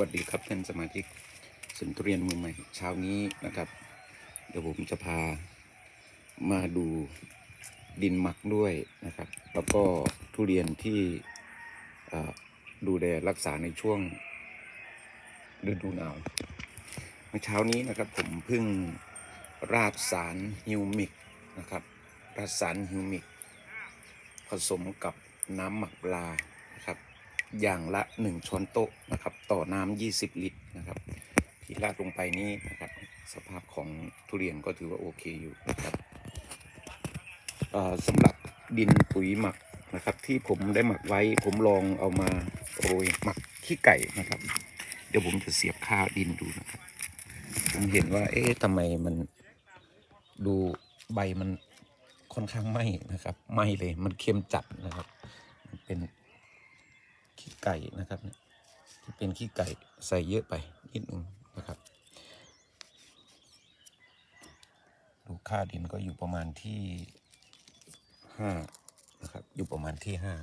วัสดีครับท่านสมาชิกสวนทุเรียนมือใหม่เช้านี้นะครับ เดี๋ยวผมจะพามาดูดินหมักด้วยนะครับ แล้วก็ทุเรียนที่ดูแลรักษาในช่วงฤดูหนาวเมื่อเช้านี้นะครับผมเพิ่งราดสารฮิวมิกนะครับราดสารฮิวมิก ผสมกับน้ำหมักปลา อย่างละ 1 ช้อนโต๊ะนะครับ ต่อน้ำ20 ลิตรนะครับที่ราดลงไปนี้นะครับ สภาพของทุเรียนก็ถือว่าโอเคอยู่นะครับสำหรับดินปุ๋ยหมักนะครับ ที่ผมได้หมักไว้ผมลองเอามาโรยหมักขี้ไก่นะครับ เดี๋ยวผมจะเสียบข้าวดินดูนะครับ ผมเห็นว่า เอ๊ะทำไมมันดูใบมันค่อนข้างไหม้นะครับไหม้เลยมันเค็มจัดนะครับ เป็น ขี้ไก่นะครับเนี่ยที่เป็นขี้ไก่ใส่เยอะไปนิดนึงนะครับดูค่าดินก็อยู่ประมาณที่ห้านะครับอยู่ประมาณที่ห้า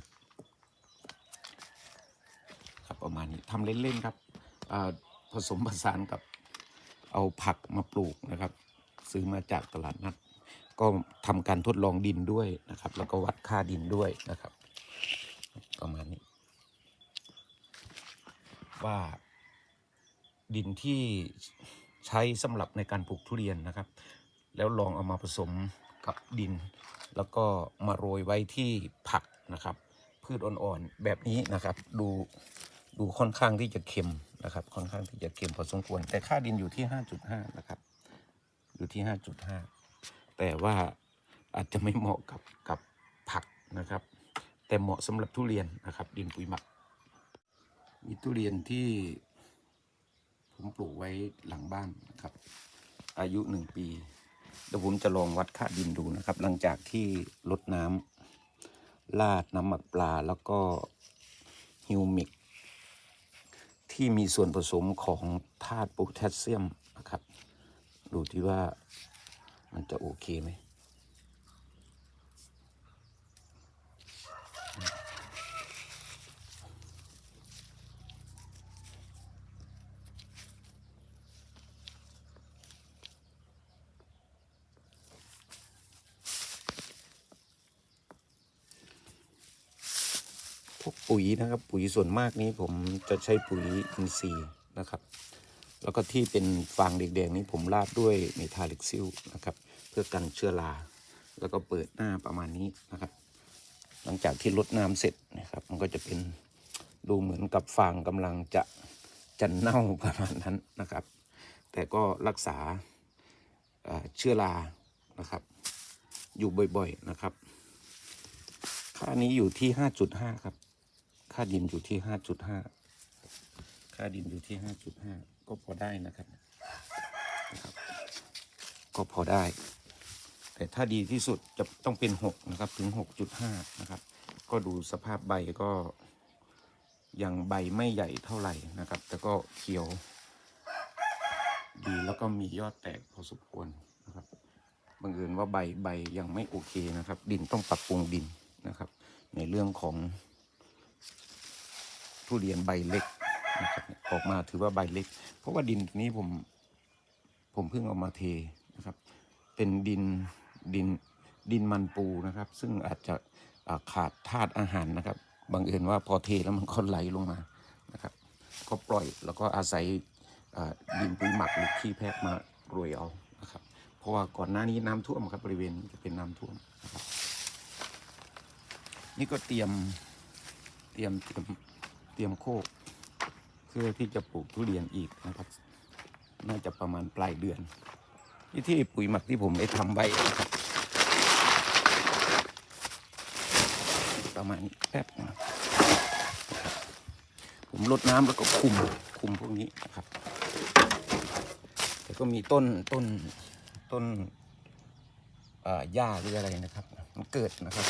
ครับประมาณนี้ทำเล่นๆครับผสมผสานกับเอาผักมาปลูกนะครับ ซื้อมาจากตลาดนัดก็ทำการทดลองดินด้วยนะครับ แล้วก็วัดค่าดินด้วยนะครับ ประมาณนี้ ว่าดินที่ใช้สำหรับในการปลูกทุเรียนนะครับ แล้วลองเอามาผสมกับดิน แล้วก็มาโรยไว้ที่ผักนะครับ พืชอ่อนๆแบบนี้นะครับ ดูดูค่อนข้างที่จะเค็มนะครับ ค่อนข้างที่จะเค็มพอสมควร แต่ค่าดินอยู่ที่ 5.5 นะครับ อยู่ที่ 5.5 แต่ว่าอาจจะไม่เหมาะกับกับผักนะครับ แต่เหมาะสำหรับทุเรียนนะครับ ดินปุ๋ยหมัก มีทุเรียนที่ผมปลูกไว้หลังบ้านนะครับ อายุหนึ่งปีเดี๋ยวผมจะลองวัดค่าดินดูนะครับ หลังจากที่ลดน้ำลาดน้ำหมักปลาแล้วก็ฮิวมิก ที่มีส่วนผสมของธาตุโพแทสเซียมนะครับ ดูที่ว่ามันจะโอเคไหม พวกปุ๋ยนะครับ ปุ๋ยส่วนมากนี้ผมจะใช้ปุ๋ยอินทรีย์นะครับ แล้วก็ที่เป็นฟางแดงๆนี้ผมราดด้วยเมทาลิกซิลนะครับ เพื่อกันเชื้อราแล้วก็เปิดหน้าประมาณนี้นะครับ หลังจากที่ลดน้ำเสร็จนะครับ มันก็จะเป็นดูเหมือนกับฟางกำลังจะจะเน่าประมาณนั้นนะครับ แต่ก็รักษาเอ่อเชื้อรานะครับ อยู่บ่อยๆนะครับ ค่านี้อยู่ที่ 5.5 ครับ ค่าดินอยู่ที่5.5ค่าดินอยู่ที่5.5ก็พอได้นะครับนะครับ ก็พอได้ แต่ถ้าดีที่สุดจะต้องเป็น6นะครับถึง6.5นะครับ ก็ดูสภาพใบก็ยังใบไม่ใหญ่เท่าไหร่นะครับ แต่ก็เขียวดีแล้วก็มียอดแตกพอสมควรนะครับบังเอิญว่าใบใบยังไม่โอเคนะครับ ดินต้องปรับปรุงดินนะครับ ในเรื่องของ ทุเรียนใบเล็กนะครับออกมาถือว่าใบเล็ก เพราะว่าดินนี้ผมผมเพิ่งเอามาเทนะครับ เป็นดินดินดินมันปูนะครับ ซึ่งอาจจะาขาดธาตุอาหารนะครับบังเอิญว่าพอเทแล้วมันก็ไหลลงมานะครับ ก็ปล่อยแล้วก็อาศัยดินปุ๋ยหมักหรือขี้แพะมาโรยเอานะครับ เพราะว่าก่อนหน้านี้น้ำท่วมครับบริเวณจะเป็นน้ำท่วมนะครับนี่ก็เตรียมเตรียมเตรียม เตรียมโคกเพื่อที่จะปลูกทุเรียนอีกนะครับ น่าจะประมาณปลายเดือนที่ที่ปุ๋ยหมักที่ผมได้ทำไว้นะครับประมาณนี้แป๊บนึงผมลดน้ำแล้วก็คุมคุมพวกนี้นะครับแต่ก็มีต้นต้นต้นอ่อหญ้าหรืออะไรนะครับ มันเกิดนะครับ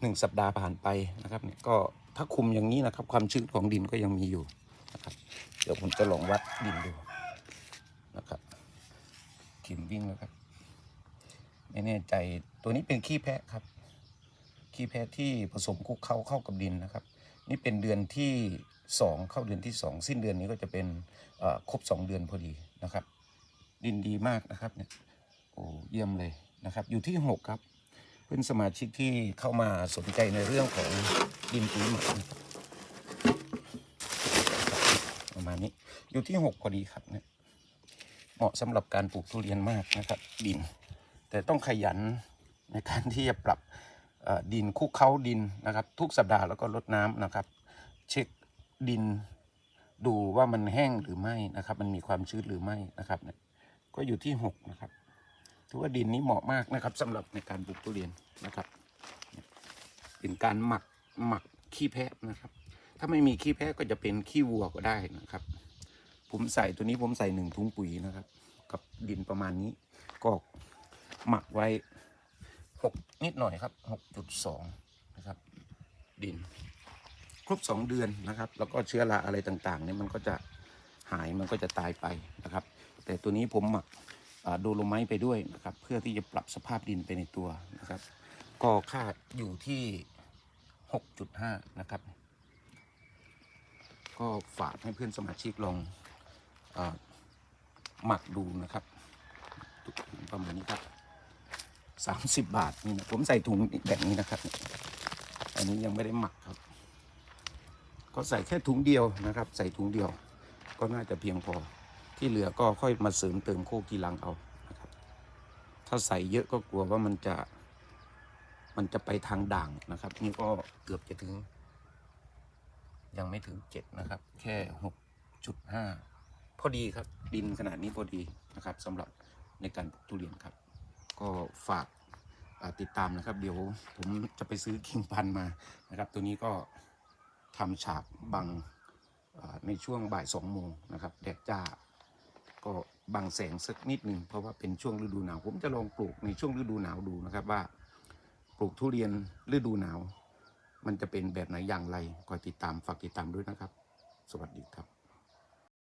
หนึ่งสัปดาห์ผ่านไปนะครับเนี่ยก็ ถ้าคุมอย่างนี้นะครับ ความชื้นของดินก็ยังมีอยู่นะครับเดี๋ยวผมจะลองวัดดินดูนะครับข็มวิ่งแล้วครับไม่แน่ใจตัวนี้เป็นขี้แพะครับขี้แพะที่ผสมคุกเข้าเข้ากับดินนะครับ นี่เป็นเดือนที่สองเข้าเดือนที่สองสิ้นเดือนนี้ก็จะเป็นเอ่อครบสองเดือนพอดีนะครับ ดินดีมากนะครับเนี่ยโอ้เยี่ยมเลยนะครับ อยู่ที่หกครับ เพื่อนสมาชิกที่เข้ามาสนใจในเรื่องของดินปุ๋ยหมักประมาณนี้อยู่ที่หกพอดีครับเนี่ยเหมาะสำหรับการปลูกทุเรียนมากนะครับ ดิน แต่ต้องขยันในการที่จะปรับดินคุกเคล้าดินนะครับ ทุกสัปดาห์แล้วก็รดน้ำนะครับ เช็คดินดูว่ามันแห้งหรือไม่นะครับ มันมีความชื้นหรือไม่นะครับเนี่ยก็อยู่ที่หกนะครับ ถือว่าดินนี้เหมาะมากนะครับสำหรับในการปลูกทุเรียนนะครับ เป็นการหมักหมักขี้แพะนะครับ ถ้าไม่มีขี้แพะก็จะเป็นขี้วัวก็ได้นะครับ ผมใส่ตัวนี้ผมใส่หนึ่งถุงปุ๋ยนะครับ กับดินประมาณนี้ ก็หมักไว้หกนิดหน่อยครับหกจุดสองนะครับ ดิน ครบสองเดือนนะครับ แล้วก็เชื้อราอะไรต่างๆเนี่ยมันก็จะหายมันก็จะตายไปนะครับ แต่ตัวนี้ผมหมัก โดโลไมต์ไปด้วยนะครับ เพื่อที่จะปรับสภาพดินไปในตัวนะครับ ก็ค่าอยู่ที่ 6.5 นะครับ ก็ฝากให้เพื่อนสมาชิกลองอหมักดูนะครับประมาณนี้ครับ 30 บาทนี่นะผมใส่ถุงแบบนี้นะครับ อันนี้ยังไม่ได้หมักครับ ก็ใส่แค่ถุงเดียวนะครับ ใส่ถุงเดียวก็น่าจะเพียงพอ ที่เหลือก็ค่อยมาเสริมเติมโคกีรังเอานะครับ ถ้าใส่เยอะก็กลัวว่ามันจะ มันจะไปทางด่างนะครับ นี่ก็เกือบจะถึง ยังไม่ถึงเจ็ดนะครับ แค่หกจุดห้าพอดีครับ ดินขนาดนี้พอดีนะครับสำหรับในการปลูกทุเรียนครับ ก็ฝากาติดตามนะครับ เดี๋ยวผมจะไปซื้อคิงพันมานะครับ ตัวนี้ก็ทำฉากบังในช่วงบ่ายสองโมงนะครับแดดจ้า ก็บังแสงสักนิดหนึ่งเพราะว่าเป็นช่วงฤดูหนาว ผมจะลองปลูกในช่วงฤดูหนาวดูนะครับว่า ปลูกทุเรียนฤดูหนาว มันจะเป็นแบบไหนอย่างไรคอยติดตามฝากติดตามด้วยนะครับ สวัสดีครับ